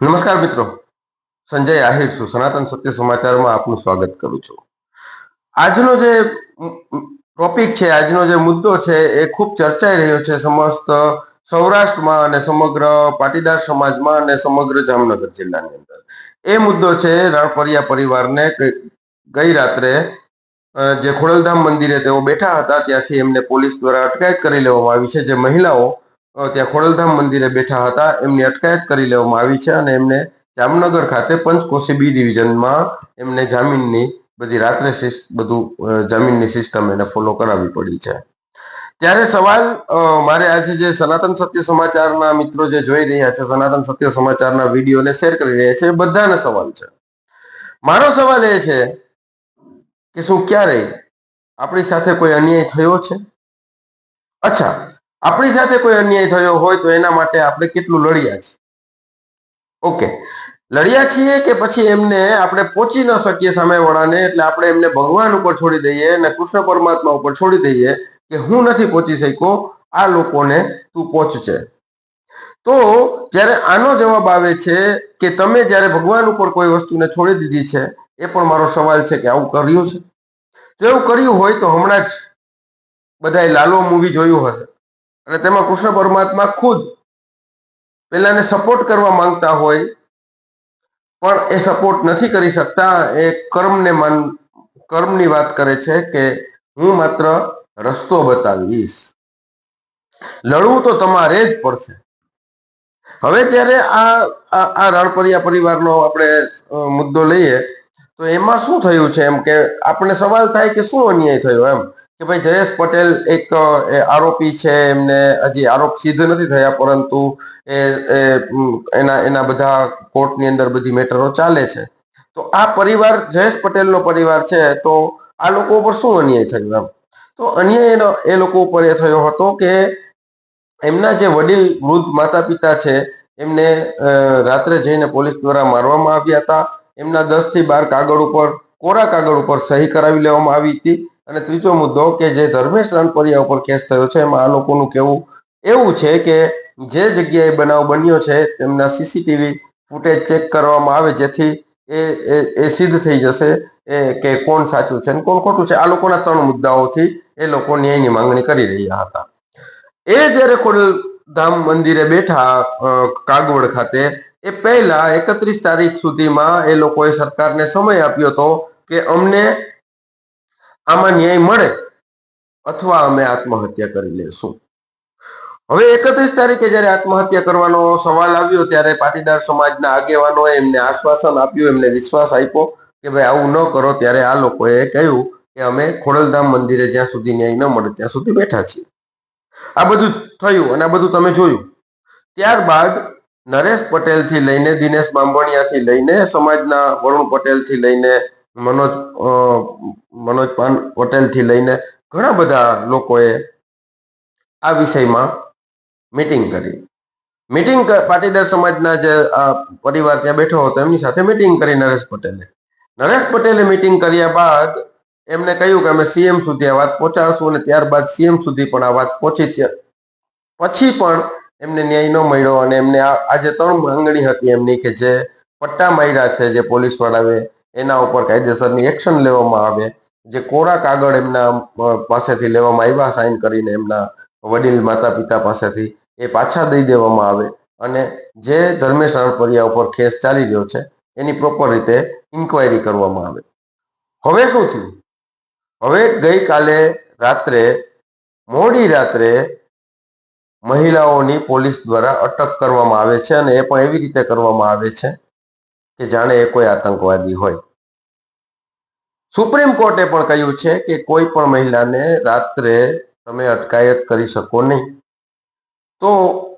નમસ્કાર મિત્રો. સંજય આહિર છું. સનાતન સત્ય સમાચારમાં આપનું સ્વાગત કરું છું. આજનો જે ટોપિક છે, આજનો જે મુદ્દો છે, એ ખૂબ ચર્ચાઈ રહ્યો છે સમસ્ત સૌરાષ્ટ્રમાં અને સમગ્ર પાટીદાર સમાજમાં અને સમગ્ર જામનગર જિલ્લાની અંદર. એ મુદ્દો છે, રણપરિયા પરિવારને ગઈ રાત્રે જે ખોડલધામ મંદિરે તેઓ બેઠા હતા, ત્યાંથી એમને પોલીસ દ્વારા અટકાયત કરી લેવામાં આવી છે. જે મહિલાઓ ત્યાં ખોડલધામ મંદિરે બેઠા હતા. એમની અટકાયત કરી લેવામાં આવી છે અને એમને જામનગર ખાતે પંચકોશી બી ડિવિઝનમાં એમને જામીનની બધી રાત્રે બધું જામીનની સિસ્ટમ એને ફોલો કરાવવી પડી છે. ત્યારે સવાલ મારે આજે જે સનાતન સત્ય સમાચારના મિત્રો જે જોઈ રહ્યા છે, સનાતન સત્ય સમાચારના વિડીયોને શેર કરી રહ્યા છે બધાને સવાલ છે. મારો સવાલ એ છે કે શું ક્યારે આપણી સાથે કોઈ અન્યાય થયો છે? અચ્છા આપણી સાથે કોઈ અન્યાય થયો હોય તો એના માટે આપણે કેટલું લડ્યા છીએ? ઓકે લડ્યા છીએ કે પછી એમને આપણે પહોંચી ન શકીએ સામેવાળાને, એટલે આપણે એમને ભગવાન ઉપર છોડી દઈએ અને કૃષ્ણ પરમાત્મા ઉપર છોડી દઈએ કે હું નથી પહોંચી શક્યો, આ લોકોને તું પહોંચશે તો જ્યારે આનો જવાબ આવે છે કે તમે જ્યારે ભગવાન ઉપર કોઈ વસ્તુને છોડી દીધી છે, એ પણ મારો સવાલ છે કે આવું કર્યું છે? જો એવું કર્યું હોય તો હમણાં જ બધાએ લાલો મૂવી જોયું હશે. અને તેમાં કૃષ્ણ પરમાત્મા ખુદ પેલાને સપોર્ટ કરવા માંગતા હોય, પણ એ સપોર્ટ નથી કરી શકતા, એ કર્મને માન, કર્મની વાત કરે છે કે હું માત્ર રસ્તો બતાવીશ. લડવું તો તમારે જ પડશે. હવે જ્યારે આ આ રણપરિયા પરિવારનો આપણે મુદ્દો લઈએ, તો એમાં શું થયું છે એમ કે આપણે સવાલ થાય કે શું અન્યાય થયો એમ? કે ભાઈ જયેશ પટેલ એક આરોપી છે, એમને હજી આરોપ સિદ્ધ નથી થયા, પરંતુ એ એના એના બધા કોર્ટની અંદર બધી મેટરો ચાલે છે. તો આ પરિવાર, જયેશ પટેલનો પરિવાર છે, તો આ લોકો ઉપર શું અન્યાય થયો એમ? તો અન્યાય એ લોકો ઉપર એ થયો હતો કે એમના જે વડીલ વૃદ્ધ માતા પિતા છે, એમને રાત્રે જઈને પોલીસ દ્વારા મારવામાં આવ્યા હતા. એમના દસથી બાર કાગળ ઉપર, કોરા કાગળ ઉપર સહી કરાવી લેવામાં આવી હતી. અને ત્રીજો મુદ્દો કે જે ધર્મેશ રણપરિયા ઉપર કેસ થયો છે, એમાં આ લોકોનું કેવું, એવું છે કે જે જગ્યાએ બનાવ બન્યો છે, તેમના સીસીટીવી ફૂટેજ ચેક કરવામાં આવે જેથી એ એ સિદ્ધ થઈ જશે એ કે કોણ સાચું છે અને કોણ ખોટું છે. આ લોકોના ત્રણ મુદ્દાઓથી એ લોકો ન્યાયની માંગણી કરી રહ્યા હતા. એ જ્યારે ખોડલધામ મંદિરે બેઠા કાગવડ ખાતે, એ પહેલા એકત્રીસ તારીખ સુધીમાં એ લોકોએ સરકારને સમય આપ્યો હતો કે અમને આમાં ન્યાય મળે અથવા અમે આત્મહત્યા કરી લેશું. હવે એકત્રીસ તારીખે જયારે આત્મહત્યા કરવાનો સવાલ આવ્યો ત્યારે પાટીદાર સમાજના આગેવાનોએ એમને આશ્વાસન આપ્યું, એમને વિશ્વાસ આપ્યો કે ભાઈ આવું ન કરો ત્યારે આ લોકોએ કહ્યું કે અમે ખોડલધામ મંદિરે જ્યાં સુધી ન્યાય ન મળે ત્યાં સુધી બેઠા છીએ. આ બધું થયું અને આ બધું તમે જોયું. ત્યારબાદ નરેશ પટેલથી લઈને દિનેશ બાંભણિયાથી લઈને સમાજના વરુણ પટેલથી લઈને મનોજ મનોજ પાન પટેલથી લઈને ઘણા બધા લોકોએ આ વિષયમાં મિટિંગ કરી. મિટિંગ પાટીદાર સમાજના જે પરિવાર ત્યાં બેઠો હતો, એમની સાથે મિટિંગ કરી નરેશ પટેલે. નરેશ પટેલે મિટિંગ કર્યા બાદ એમને કહ્યું કે અમે સીએમ સુધી આ વાત પહોંચાડશું અને ત્યારબાદ સીએમ સુધી પણ આ વાત પહોંચી પછી પણ એમને ન્યાય ન મળ્યો અને એમને આજે ત્રણ માંગણી હતી એમની કે જે પટ્ટા માર્યા છે, જે પોલીસ વાળાએ એના ઉપર કાયદેસરની એક્શન લેવામાં આવે. જે કોરા કાગળ એમના પાસેથી લેવામાં આવ્યા સાઇન કરીને એમના વડીલ માતા પિતા પાસેથી, એ પાછા દઈ દેવામાં આવે. અને જે ધર્મેશ અણપરિયા ઉપર કેસ ચાલી રહ્યો છે, એની પ્રોપર રીતે ઇન્કવાયરી કરવામાં આવે. હવે શું થયું? હવે ગઈકાલે રાત્રે, મોડી રાત્રે મહિલાઓની પોલીસ દ્વારા અટક કરવામાં આવે છે અને એ પણ એવી રીતે કરવામાં આવે છે કે જાણે એ કોઈ આતંકવાદી હોય. સુપ્રીમ કોર્ટે પણ કહ્યું છે કે કોઈ પણ મહિલાને રાત્રે તમે અટકાયત કરી શકો નહીં. તો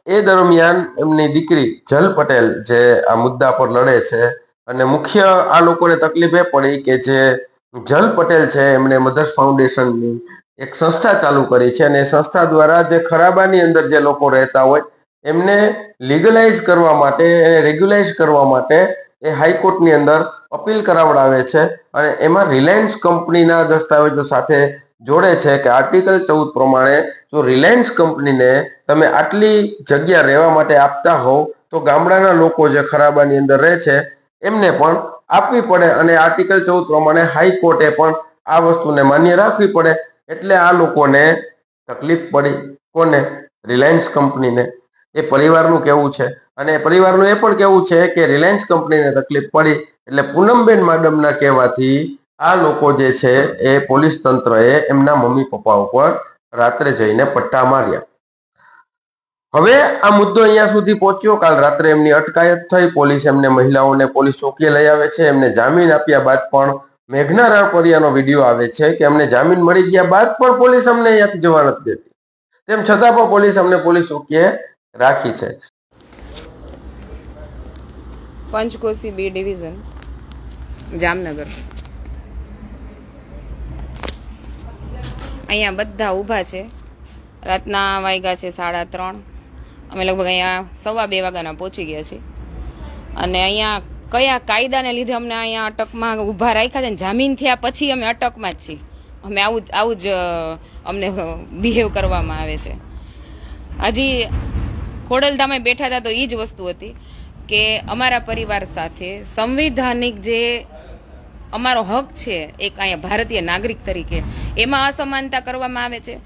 એ દરમિયાન એમની દીકરી જલ પટેલ જે આ મુદ્દા પર લડે છે અને મુખ્ય આ લોકોને તકલીફ એ પડી કે જે જલ પટેલ છે એમણે મધર્સ ફાઉન્ડેશનની એક સંસ્થા ચાલુ કરી છે અને સંસ્થા દ્વારા જે ખરાબાની અંદર જે લોકો રહેતા હોય એમને લીગલાઇઝ કરવા માટે રેગ્યુલાઇઝ કરવા માટે એ હાઈકોર્ટની અંદર અપીલ કરાવડાવે છે અને એમાં રિલાયન્સ કંપનીના દસ્તાવેજો સાથે જોડે છે કે આર્ટિકલ ચૌદ પ્રમાણે જો રિલાયન્સ કંપનીને તમે આટલી જગ્યા રહેવા માટે આપતા હોવ, તો ગામડાના લોકો જે ખરાબાની અંદર રહે છે, એમને પણ આપવી પડે અને આર્ટિકલ ચૌદ પ્રમાણે હાઈકોર્ટે પણ આ વસ્તુને માન્ય રાખવી પડે. એટલે આ લોકોને તકલીફ પડી કોને? રિલાયન્સ કંપનીને. એ પરિવારનું કેવું છે. અને પરિવારનું એ પણ કેવું છે કે રિલાયન્સ કંપનીને તકલીફ પડી એટલે પૂનમબેન માડમના કહેવાથી આ લોકો જે છે એ પોલીસ તંત્રએ એમના મમ્મી પપ્પા ઉપર રાત્રે જઈને પટ્ટા માર્યા. હવે આ મુદ્દો અહીંયા સુધી પહોંચ્યો. કાલ રાત્રે એમની અટકાયત થઈ. પોલીસ એમને મહિલાઓને પોલીસ ચોકીએ લઈ આવે છે. એમને જામીન આપ્યા બાદ પણ મેઘના રાણપરિયાનો વીડિયો આવે છે કે અમને જામીન મળી ગયા બાદ પણ પોલીસ અમને અહીંયાથી જવા નથી દેતી. તેમ છતાં પણ પોલીસ અમને પોલીસ ચોકીએ રાખી છે. Panchkoshi B division, Jamnagar. અહીંયા બધા ઊભા છે. રાતના વાગ્યા છે સાડા ત્રણ. અમે લગભગ અહીંયા સવા બે વાગ્યાના પહોંચી ગયા છીએ. અને અહીંયા કયા કાયદાને લીધે અમને અહીંયા અટકમાં ઊભા રાખ્યા છે જામીન થયા પછી અમે અટકમાં જ છીએ. અમે આવું આવું જ, અમને બિહેવ કરવામાં આવે છે. હજી ખોડલધામે બેઠા હતા તો એ જ વસ્તુ હતી કે અમારા પરિવાર સાથે સંવિધાનિક જે અમારો હક છે એક અહીંયા ભારતીય નાગરિક તરીકે એમાં અસમાનતા કરવામાં આવે છે.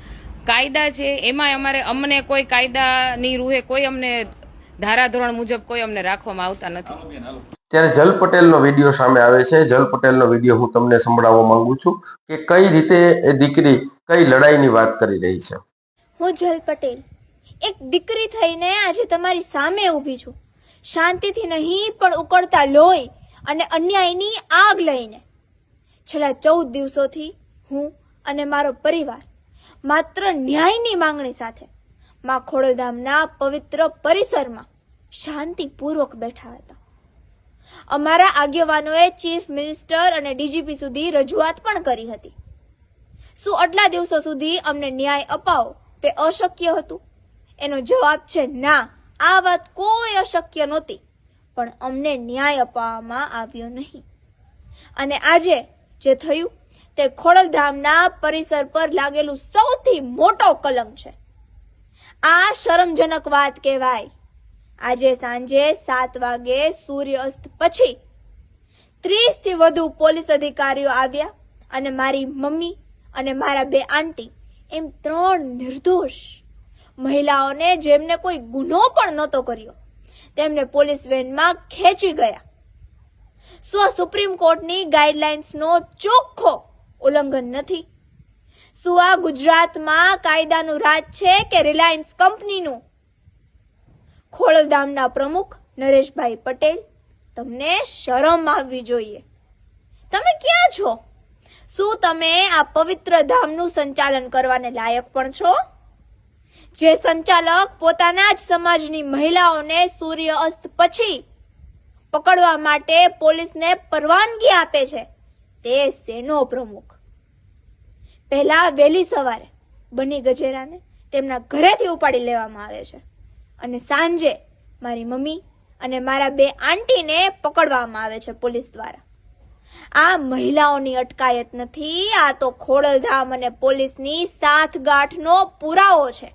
કાયદા છે એમાં અમારે અમને કોઈ કાયદાની રૂહે કોઈ અમને ધારાધોરણ મુજબ કોઈ અમને રાખવામાં આવતા નથી. ત્યારે જલ પટેલનો વીડિયો સામે આવે છે. જલ પટેલનો વીડિયો હું તમને સંભળાવવા માંગુ છું કે કઈ રીતે એ દીકરી કઈ લડાઈની વાત કરી રહી છે? હું જલ પટેલ. એક દીકરી થઈને આજે તમારી સામે ઊભી છું. શાંતિથી નહીં પણ ઉકળતા લોહી અને અન્યાયની આગ લઈને. છેલ્લા ચૌદ દિવસોથી હું અને મારો પરિવાર માત્ર ન્યાયની માંગણી સાથે મા ખોડલધામના પવિત્ર પરિસરમાં શાંતિપૂર્વક બેઠા હતા. અમારા આગેવાનોએ ચીફ મિનિસ્ટર અને ડીજીપી સુધી રજૂઆત પણ કરી હતી. શું આટલા દિવસો સુધી અમને ન્યાય અપાવો તે અશક્ય હતું? એનો જવાબ છે, ના, આ વાત કોઈ અશક્ય નહોતી, પણ અમને ન્યાય અપાવવામાં આવ્યો નહીં. અને આજે જે થયું, તે ખોડલધામના પરિસર પર લાગેલું સૌથી મોટો કલંક છે. આ શરમજનક વાત કહેવાય. આજે સાંજે સાત વાગે સૂર્યાસ્ત પછી ત્રીસથી વધુ પોલીસ અધિકારીઓ આવ્યા અને મારી મમ્મી અને મારા બે આંટી એમ ત્રણ નિર્દોષ મહિલાઓને જેમને કોઈ ગુનો પણ નહોતો કર્યો, તેમને પોલીસ વેનમાં ખેંચી ગયા. આ સુપ્રીમ કોર્ટની ગાઈડલાઇન્સનો ચોખ્ખો ઉલ્લંઘન નથી. શું આ ગુજરાતમાં કાયદાનું રાજ છે કે રિલાયન્સ કંપનીનું? ખોળધામના પ્રમુખ નરેશભાઈ પટેલ, તમને શરમ આવવી જોઈએ. તમે ક્યાં છો? શું તમે આ પવિત્ર ધામનું સંચાલન કરવાને લાયક પણ છો? જે સંચાલક પોતાના જ સમાજની મહિલાઓને સૂર્ય અસ્ત પછી પકડવા માટે પોલીસને પરવાનગી આપે છે. તે સેનો પ્રમુખ. પહેલા વહેલી સવારે બની ગજેરાને તેમના ઘરેથી ઉપાડી લેવામાં આવે છે અને સાંજે મારી મમ્મી અને મારા બે આંટીને પકડવામાં આવે છે પોલીસ દ્વારા. આ મહિલાઓની અટકાયત નથી, આ તો ખોડલધામ અને પોલીસની સાથગાંઠનો પુરાવો છે.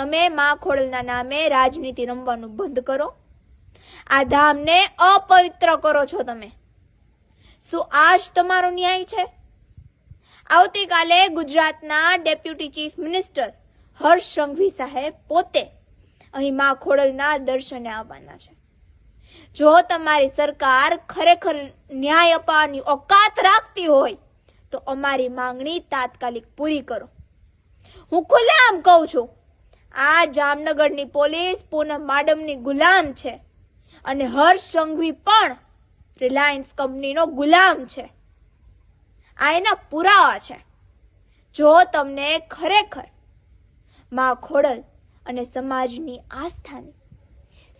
તમે માં ખોડલના નામે રાજનીતિ રમવાનું બંધ કરો. આ ધામને અપવિત્ર કરો છો તમે. શું આ જ તમારો ન્યાય છે? આવતીકાલે ગુજરાતના deputy chief minister Harsh Sanghavi સાહેબ પોતે અહીં માં ખોડલના દર્શને આવવાના છે. જો તમારી સરકાર ખરેખર ન્યાય અપાવવાની ઓકાત રાખતી હોય, તો અમારી માંગણી તાત્કાલિક પૂરી કરો. હું ખુલ્લામ કહું છું આ જામનગરની પોલીસ પૂનમ માડમની ગુલામ છે. અને હર્ષ સંઘવી પણ રિલાયન્સ કંપનીનો ગુલામ છે. આ એના પુરાવા છે. જો તમને ખરેખરમાં ખોડલ અને સમાજની આસ્થાની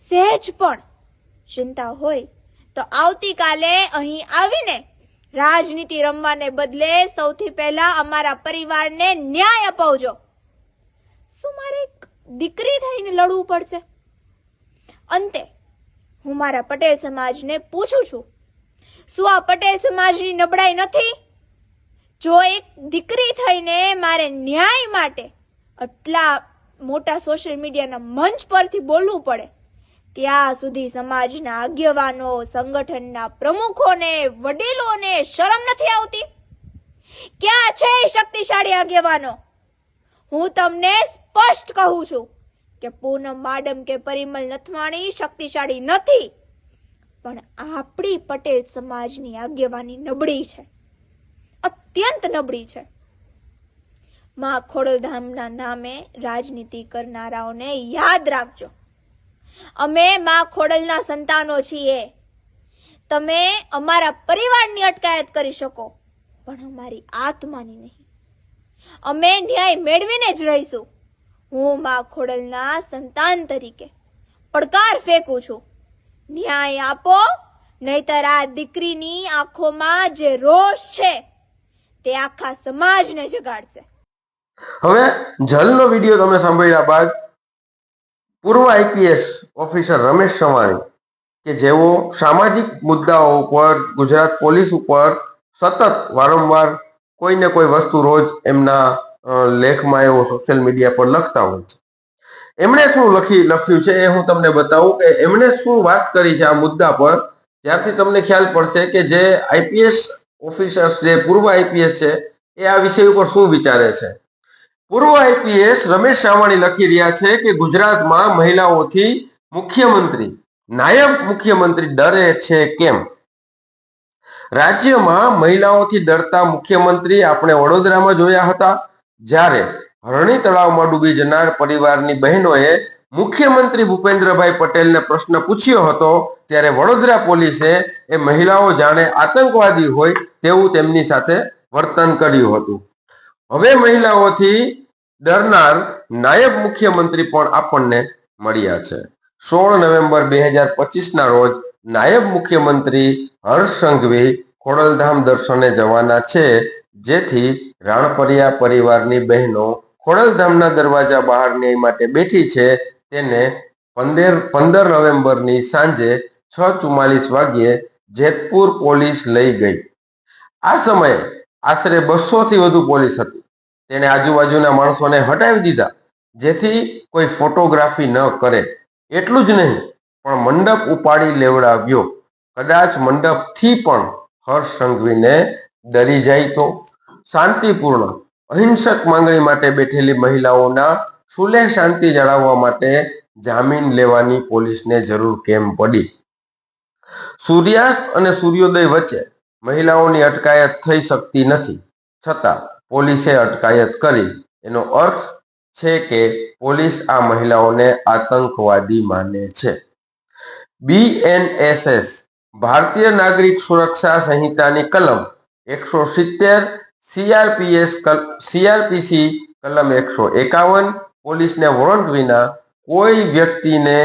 સહેજ પણ ચિંતા હોય, તો આવતીકાલે અહીં આવીને રાજનીતિ રમવાને બદલે સૌથી પહેલા અમારા પરિવારને ન્યાય અપાવજો. શું મારે દીકરી થઈને લડવું પડશે. અંતે, હું મારા પટેલ સમાજને પૂછું છું, શું આ પટેલ સમાજની નબળાઈ નથી? જો એક દીકરી થઈને મારે ન્યાય માટે આટલા મોટા સોશિયલ મીડિયાના મંચ પરથી બોલવું પડે, ત્યાં સુધી સમાજના આગેવાનો, સંગઠનના પ્રમુખોને, વડીલોને શરમ નથી આવતી? ક્યાં છે શક્તિશાળી આગેવાનો? હું તમને સ્પષ્ટ કહું છું કે પૂનમ માડમ કે પરિમલ નથવાણી શક્તિશાળી નથી, પણ આપણી પટેલ સમાજની આગેવાની નબળી છે. અત્યંત નબળી છે. માં ખોડલધામના નામે રાજનીતિ કરનારાઓને યાદ રાખજો. અમે માં ખોડલના સંતાનો છીએ. તમે અમારા પરિવારની અટકાયત કરી શકો, પણ અમારી આત્માની નહીં. અમે ન્યાય મેળવીને જ રહીશું. હું મા ખોડલના સંતાન તરીકે પડકાર ફેંકું છું. ન્યાય આપો, નહીતર આ દીકરીની આંખોમાં જે રોષ છે, તે આખા સમાજને જગાડશે. હવે જલનો વીડિયો તમે સાંભળ્યા બાદ પૂર્વ આઈપીએસ ઓફિસર રમેશ સવાણી કે જેઓ સામાજિક મુદ્દાઓ ઉપર ગુજરાત પોલીસ ઉપર સતત વારંવાર કોઈને કોઈ વસ્તુ રોજ એમના લેખમાં એવો સોશિયલ મીડિયા પર લખતા હોય છે. એમણે શું લખી, લખ્યું છે એ હું તમને બતાવું કે એમણે શું વાત કરી છે આ મુદ્દા પર, ત્યારથી તમને ખ્યાલ પડશે કે જે આઈપીએસ ઓફિસર્સ જે પૂર્વ આઈપીએસ છે, એ આ વિષય ઉપર શું વિચારે છે. પૂર્વ આઈપીએસ રમેશ સાવાણી લખી રહ્યા છે કે ગુજરાતમાં મહિલાઓથી મુખ્યમંત્રી, નાયબ મુખ્યમંત્રી ડરે છે કેમ? રાજ્યમાં મહિલાઓથી ડરતા મુખ્યમંત્રી આપણે વડોદરામાં જોયા હતા. જ્યારે હરણી તળાવમાં ડૂબી જનાર પરિવારની બહેનોએ મુખ્યમંત્રી ભૂપેન્દ્રભાઈ પટેલને પ્રશ્ન પૂછ્યો હતો, ત્યારે વડોદરા પોલીસે એ મહિલાઓ જાણે આતંકવાદી હોય તેવું તેમની સાથે વર્તન કર્યું હતું. હવે મહિલાઓથી ડરનાર નાયબ મુખ્યમંત્રી પણ આપણને મળ્યા છે. સોળ નવેમ્બર બે હજાર પચીસના રોજ નાયબ મુખ્યમંત્રી હર્ષ સંઘવી ખોડલધામ દર્શને જવાના છે. જેથી રાણપરિયા પરિવારની બહેનો ખોડલધામના દરવાજા બહાર ન્યાય માટે બેઠી છે. તેને પંદર પંદર નવેમ્બરની સાંજે છ ચુમ્માલીસ વાગ્યે જેતપુર પોલીસ લઈ ગઈ. આ સમયે આશરે બસોથી વધુ પોલીસ હતી. તેણે આજુબાજુના માણસોને હટાવી દીધા. જેથી કોઈ ફોટોગ્રાફી ન કરે. એટલું જ નહીં પણ મંડપ ઉપાડી લેવડાવ્યો. કદાચ મંડપથી પણ હર્ષ સંઘવીને ડરી જાય તો? શાંતિપૂર્ણ, અહિંસક માંગણી માટે બેઠેલી મહિલાઓના સુલેહ શાંતિ જાળવવા માટે જામીન લેવાની પોલીસને જરૂર કેમ પડી? સૂર્યાસ્ત અને સૂર્યોદય વચ્ચે મહિલાઓની અટકાયત થઈ શકતી નથી. છતાં પોલીસે અટકાયત કરી. એનો અર્થ છે કે પોલીસ આ મહિલાઓને આતંકવાદી માને છે. બીએનએસએસ ભારતીય નાગરિક સુરક્ષા સંહિતાની કલમ એકસો સિત્તેર સીઆરપીએસ સીઆરપીસી કલમ એકસો એકાવન, પોલીસને વોરંટ વિના કોઈ વ્યક્તિને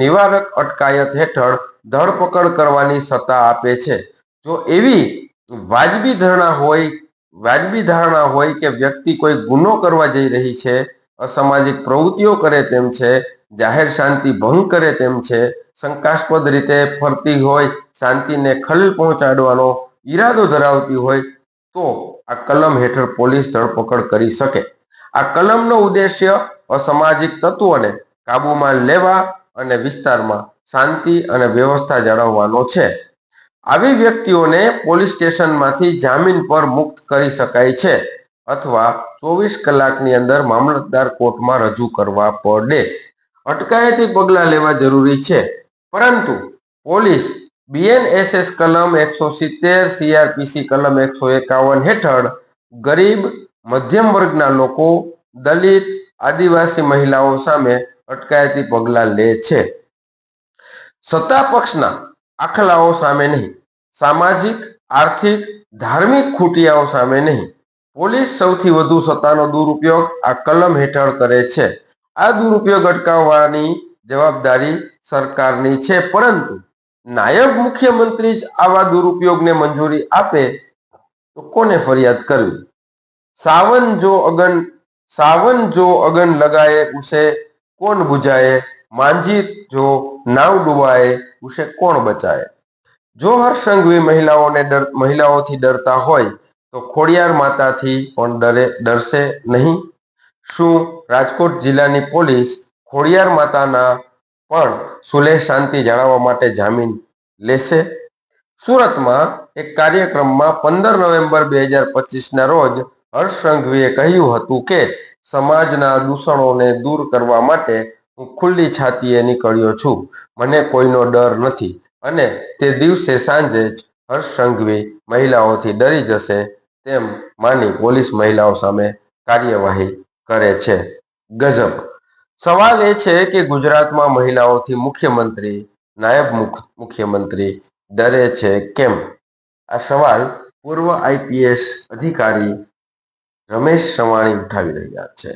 નિવારક અટકાયત હેઠળ ધરપકડ કરવાની સત્તા આપે છે. જો એવી વાજબી ધારણા હોય, વાજબી ધારણા હોય કે વ્યક્તિ કોઈ ગુનો કરવા જઈ રહી છે, અસામાજિક પ્રવૃત્તિઓ કરે તેમ છે જાહેર શાંતિ ભંગ કરે તેમ છે, શંકાસ્પદ રીતે ફરતી હોય, શાંતિને ખલેલ પહોંચાડવાનો ઈરાદો ધરાવતી હોય, તો આ કલમ હેઠળ પોલીસ ધરપકડ કરી શકે. આ કલમનો ઉદ્દેશ્ય અસામાજિક તત્વોને કાબૂમાં લેવા અને વિસ્તારમાં શાંતિ અને વ્યવસ્થા જાળવવાનો છે. આવી વ્યક્તિઓને પોલીસ સ્ટેશનમાંથી જામીન પર મુક્ત કરી શકાય છે અથવા ચોવીસ કલાકની અંદર મામલતદાર કોર્ટમાં રજૂ કરવા પડે. અટકાયતી પગલાં લેવા જરૂરી છે. પરંતુ પોલીસ બીએનએસએસ કલમ એકસો સિત્તેર સીઆરપીસી કલમ એકસો એકાવન હેઠળ ગરીબ, મધ્યમ વર્ગના લોકો, દલિત, આદિવાસી મહિલાઓ સામે અટકાયતી પગલાં લે છે. સત્તા પક્ષના આખલાઓ સામે નહીં. સામાજિક, આર્થિક, ધાર્મિક ખૂટિયાઓ સામે નહીં. પોલીસ સૌથી વધુ સત્તાનો દુરુપયોગ આ કલમ હેઠળ કરે છે. આ દુરુપયોગ અટકાવવાની જવાબદારી સરકારની છે, પરંતુ નાયબ મુખ્યમંત્રી જ આવા દુરુપયોગને મંજૂરી આપે તો કોને ફરિયાદ કરવી? સાવન જો અગન, સાવન જો અગન લગાએ ઉસે કોણ બુજાએ? માંજી જો નાવ ડુબાએ ઉસે કોણ બચાએ? જો હર્ષંઘવી મહિલાઓને મહિલાઓથી ડરતા હોય તો ખોડિયાર માતાથી પણ ડરે, ડરશે નહીં. શું રાજકોટ જિલ્લાની પોલીસ ખોડિયાર માતાના પણ સુલેહ શાંતિ જાળવવા માટે જામીન લેશે? સુરતમાં એક કાર્યક્રમમાં પંદર નવેમ્બર બે હજાર પચીસના રોજ હર્ષ સંઘવીએ કહ્યું હતું કે, સમાજના દૂષણોને દૂર કરવા માટે હું ખુલ્લી છાતીએ નીકળ્યો છું. મને કોઈનો ડર નથી. અને તે દિવસે સાંજે જ હર્ષ સંઘવી મહિલાઓથી ડરી જશે તેમ માની પોલીસ મહિલાઓ સામે કાર્યવાહી કરે છે. ગજબ. સવાલ એ છે કે ગુજરાતમાં મહિલાઓથી મુખ્યમંત્રી, નાયબ મુખ- મુખ્યમંત્રી ડરે છે કેમ? આ સવાલ પૂર્વ આઈપીએસ અધિકારી રમેશ સવાણી ઉઠાવી રહ્યા છે.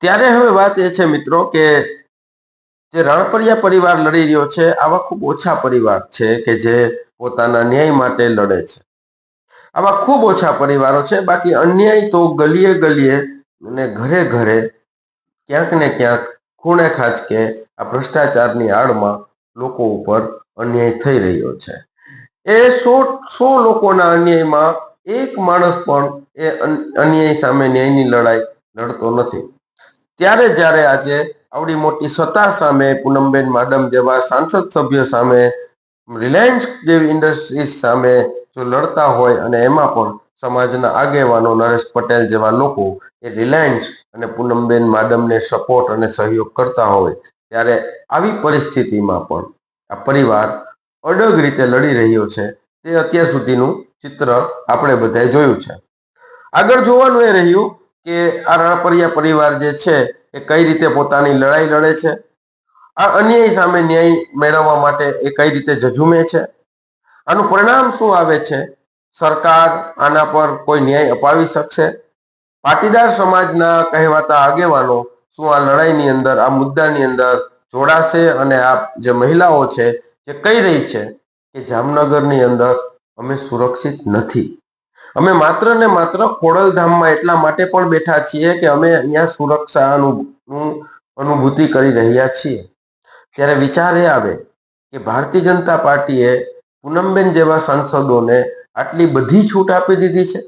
ત્યારે હવે વાત એ છે મિત્રો કે જે રણપરિયા પરિવાર લડી રહ્યો છે, આવા ખૂબ ઓછા પરિવાર છે કે જે પોતાના ન્યાય માટે લડે છે. આવા ખૂબ ઓછા પરિવારો છે. બાકી અન્યાય તો ગલીએ ગલીએ અને ઘરે ઘરે ક્યાંક ને ક્યાંક ખૂણે ખાંચકે આ ભ્રષ્ટાચારની આડમાં લોકો ઉપર અન્યાય થઈ રહ્યો છે. એ સો સો લોકોના અન્યાયમાં એક માણસ પણ એ અન્યાય સામે ન્યાયની લડાઈ લડતો નથી. ત્યારે જ્યારે આજે આવડી મોટી સત્તા સામે પૂનમબેન માડમ જેવા સાંસદ સભ્ય સામે રિલાયન્સ જેવી ઇન્ડસ્ટ્રીઝ સામે જો લડતા હોય અને એમાં પણ સમાજના આગેવાનો નરેશ પટેલ જેવા લોકો એ રિલાયન્સ અને પૂનમબેન માડમને સપોર્ટ અને સહયોગ કરતા હોય, ત્યારે આવી પરિસ્થિતિમાં પણ આ પરિવાર અડગ રીતે લડી રહ્યો છે, તે અત્યાર સુધીનું ચિત્ર આપણે બધાએ જોયું છે. આગળ જોવાનું એ રહ્યું કે આ રણપરિયા પરિવાર જે છે, એ કઈ રીતે પોતાની લડાઈ લડે છે? આ અન્યાય સામે ન્યાય મેળવવા માટે એ કઈ રીતે ઝઝુમે છે? આનું પરિણામ શું આવે છે? સરકાર આના પર કોઈ ન્યાય અપાવી શકશે? પાટીદાર સમાજના કહેવાતા આગેવાનો શું આ લડાઈની અંદર, આ મુદ્દાની અંદર જોડાશે અને આ જે મહિલાઓ છે, જે કહી રહી છે કે જામનગરની અંદર અમે સુરક્ષિત નથી. અમે માત્ર ને માત્ર ખોડલધામમાં એટલા માટે પણ બેઠા છીએ કે અમે અહીંયા સુરક્ષાનું અનુભૂતિ કરી રહ્યા છીએ. ત્યારે વિચાર એ આવે કે ભારતીય જનતા પાર્ટીએ પૂનમબેન જેવા સાંસદોને આટલી બધી છૂટ આપી દીધી છે?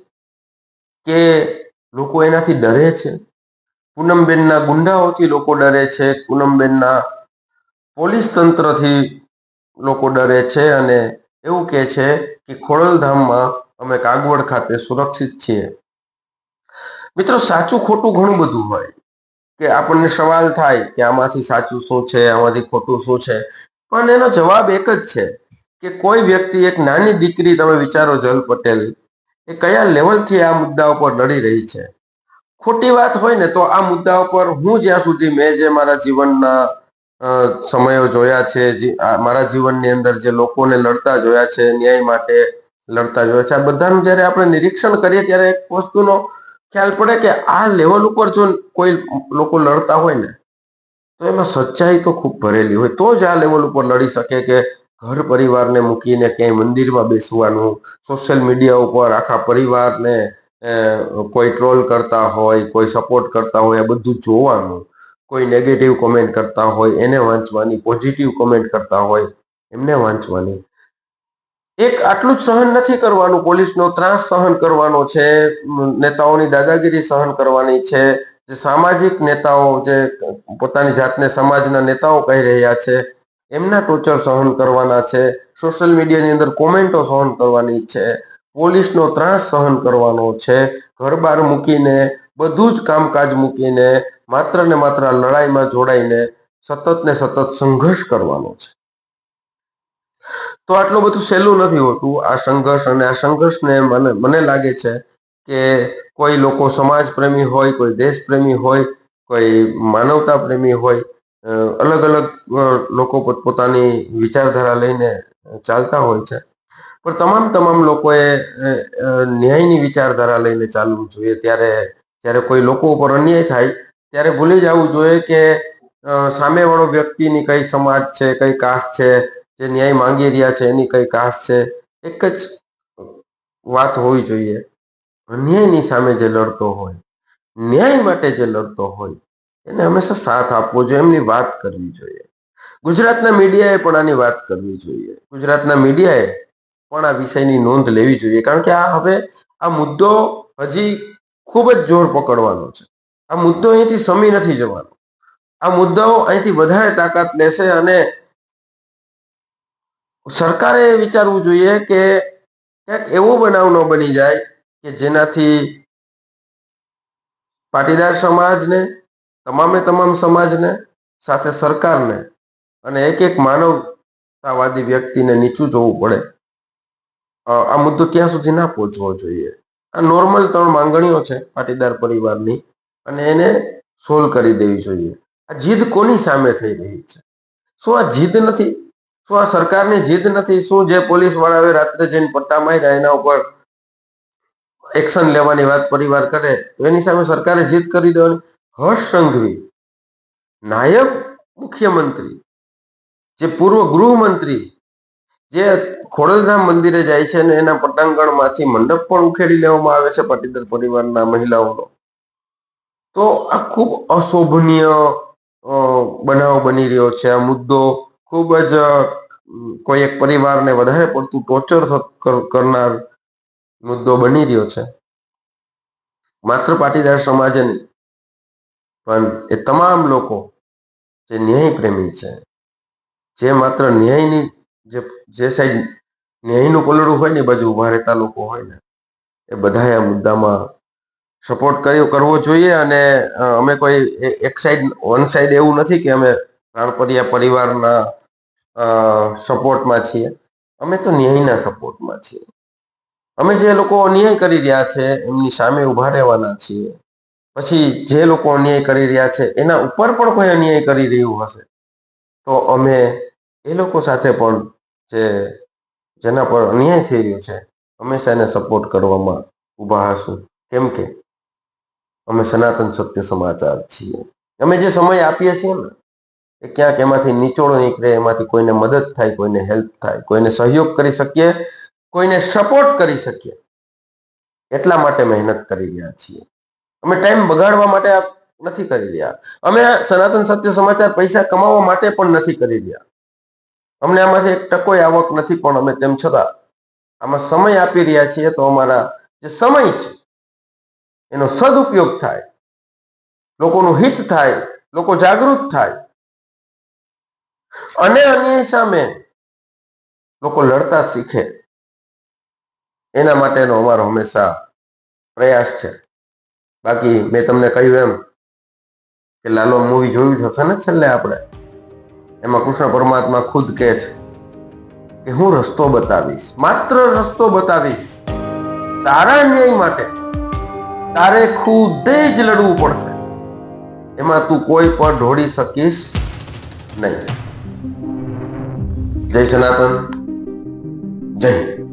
કે લોકો એનાથી ડરે છે? પૂનમબેનના ગુંડાઓથી લોકો ડરે છે? પૂનમબેનના પોલીસ તંત્રથી લોકો ડરે છે અને એવું કહે છે કે ખોડલધામમાં અમે કાગવડ ખાતે સુરક્ષિત છીએ. મિત્રો સાચું ખોટું ઘણું બધું હોય. કે આપણને સવાલ થાય કે આમાંથી સાચું શું છે, આમાંથી ખોટું શું છે? પણ એનો જવાબ એક જ છે કે કોઈ વ્યક્તિ, એક નાની દીકરી, તમે વિચારો જલ પટેલ, એ કયા લેવલથી આ મુદ્દા ઉપર લડી રહી છે? ખોટી વાત હોય ને તો આ મુદ્દા ઉપર હું જ્યાં સુધી મેં જે મારા જીવનના સમયો જોયા છે મારા જીવનની અંદર જે લોકોને લડતા જોયા છે, ન્યાય માટે લડતા જોયા છે, આ બધાનું જ્યારે આપણે નિરીક્ષણ કરીએ ત્યારે એક વસ્તુનો ખ્યાલ પડે કે આ લેવલ ઉપર જો કોઈ લોકો લડતા હોય ને, તો એમાં સચ્ચાઈ તો ખૂબ ભરેલી હોય. તો જ આ લેવલ ઉપર લડી શકે કે ઘર પરિવારને મૂકીને ક્યાંય મંદિરમાં બેસવાનું સોશિયલ મીડિયા ઉપર આખા પરિવારને કોઈ ટ્રોલ કરતા હોય, કોઈ સપોર્ટ કરતા હોય, આ બધું જોવાનું. કોઈ નેગેટિવ કોમેન્ટ કરતા હોય, એને વાંચવાની પોઝિટિવ કોમેન્ટ કરતા હોય, એમને વાંચવાની. એક આટલું જ સહન નથી કરવાનું, પોલીસનો ત્રાસ સહન કરવાનો છે, નેતાઓની દાદાગીરી સહન કરવાની છે, જે સામાજિક નેતાઓ, જે પોતાની જાતને સમાજના નેતાઓ કહી રહ્યા છે, એમના ટોર્ચર સહન કરવાના છે, સોશિયલ મીડિયાની અંદર કોમેન્ટો સહન કરવાની છે, પોલીસનો ત્રાસ સહન કરવાનો છે ઘર બાર મૂકીને, બધું જ કામકાજ મૂકીને, માત્ર ને માત્ર લડાઈમાં જોડાઈને સતત ને સતત સંઘર્ષ કરવાનો છે. તો આટલું બધું સહેલું નથી હોતું. આ સંઘર્ષ અને આ સંઘર્ષને મને મને લાગે છે કે કોઈ લોકો સમાજ પ્રેમી હોય, કોઈ દેશ પ્રેમી હોય, કોઈ માનવતા પ્રેમી હોય અલગ અલગ લોકો પોતપોતાની વિચારધારા લઈને ચાલતા હોય છે. પણ તમામ તમામ લોકોએ ન્યાયની વિચારધારા લઈને ચાલવું જોઈએ. ત્યારે, જ્યારે કોઈ લોકો ઉપર અન્યાય થાય, ત્યારે ભૂલી જવું જોઈએ કે સામેવાળો વ્યક્તિની કઈ સમાજ છે, કઈ કાસ્ટ છે જે ન્યાય માંગી રહ્યા છે, એની કઈ કાસ છે, એક જ વાત હોવી જોઈએ. અન્યાયની સામે જે લડતો હોય, ન્યાય માટે જે લડતો હોય, એને હંમેશા સાથ આપવો જોઈએ, એમની વાત કરવી જોઈએ. ગુજરાતના મીડિયાએ પણ આની વાત કરવી જોઈએ. ગુજરાતના મીડિયાએ પણ આ વિષયની નોંધ લેવી જોઈએ, કારણ કે આ હવે આ મુદ્દો હજી ખૂબ જ જોર પકડવાનો છે. આ મુદ્દો અહીંથી સમી નથી જવાનો. આ મુદ્દાઓ અહીંથી વધારે તાકાત લેશે અને સરકારે વિચારવું જોઈએ કે ક્યાંક એવો બનાવ ન બની જાય કે જેનાથી પાટીદાર સમાજને, તમામે તમામ સમાજને, સાથે સરકારને અને એક એક માનવતાવાદી વ્યક્તિને નીચું જોવું પડે. આ મુદ્દો ત્યાં સુધી ના પહોંચવો જોઈએ? આ નોર્મલ ત્રણ માંગણીઓ છે પાટીદાર પરિવારની અને એને સોલ્વ કરી દેવી જોઈએ. આ જીદ કોની સામે થઈ રહી છે? શું આ જીદ નથી? શું આ સરકારની જીદ નથી? શું જે પોલીસ વાળાએ રાત્રે જઈને પટ્ટા માર્યા, એના ઉપર એક્શન લેવાની વાત પરિવાર કરે, તો એની સામે સરકારે જીદ કરી દેવાની? હર્ષ સંઘવી, નાયબ મુખ્યમંત્રી, જે પૂર્વ ગૃહમંત્રી, જે ખોડલધામ મંદિરે જાય છે અને એના પટાંગણમાંથી મંડપ પણ ઉખેડી લેવામાં આવે છે પાટીદાર પરિવારના મહિલાઓનો. તો આ ખૂબ અશોભનીય બનાવ બની રહ્યો છે. આ મુદ્દો ખૂબ જ કોઈ એક પરિવારને વધારે પડતું ટોર્ચર કરનાર મુદ્દો બની રહ્યો છે. માત્ર પાટીદાર સમાજે નહીં પણ એ તમામ લોકો જે ન્યાય પ્રેમી છે, જે માત્ર ન્યાયની, જે જે સાઈડ ન્યાયનું પલડું હોય ને બાજુ ઊભા રહેતા લોકો હોય ને, એ બધાએ આ મુદ્દામાં સપોર્ટ કર્યો, કરવો જોઈએ અને અમે કોઈ એક સાઈડ વન સાઈડ એવું નથી કે અમે રાણપરિયા પરિવારના સપોર્ટમાં છીએ. અમે તો ન્યાયના સપોર્ટમાં છીએ. અમે જે લોકો અન્યાય કરી રહ્યા છે, એમની સામે ઊભા રહેવાના છીએ. પછી જે લોકો અન્યાય કરી રહ્યા છે, એના ઉપર પણ કોઈ અન્યાય કરી રહ્યું હશે. તો અમે એ લોકો સાથે પણ જે, જેના પર અન્યાય થઈ રહ્યો છે હંમેશા એને સપોર્ટ કરવામાં ઊભા હશું? કેમ કે અમે સનાતન સત્ય સમાચાર છીએ. અમે જે સમય આપીએ છીએ ને એ ક્યાંક એમાંથી નીચોડો નીકળે, એમાંથી કોઈને મદદ થાય, કોઈને હેલ્પ થાય, કોઈને સહયોગ કરી શકીએ, કોઈને સપોર્ટ કરી શકીએ. એટલા માટે મહેનત કરી રહ્યા છીએ. અમે ટાઈમ બગાડવા માટે નથી કરી રહ્યા. અમે સનાતન સત્ય સમાચાર પૈસા કમાવા માટે પણ નથી કરી રહ્યા. અમને આમાંથી એક ટકોય આવક નથી, પણ અમે તેમ છતાં આમાં સમય આપી રહ્યા છીએ તો અમારા જે સમય છે, એનો સદુપયોગ થાય. લોકોનું હિત થાય, લોકો જાગૃત થાય. અને અન્યાય સામે લોકો લડતા શીખે. એના માટેનો અમારો હંમેશા પ્રયાસ છે. બાકી મેં તમને કહ્યું એમ કે લાલો મૂવી જોયું થશે ને છેલ્લે આપણે? એમાં કૃષ્ણ પરમાત્મા ખુદ કહે છે કે હું રસ્તો બતાવીશ. માત્ર રસ્તો બતાવીશ. તારા ન્યાય માટે તારે ખુદે જ લડવું પડશે. એમાં તું કોઈ પર ઢોળી શકીશ નહીં. જય સનાતન જય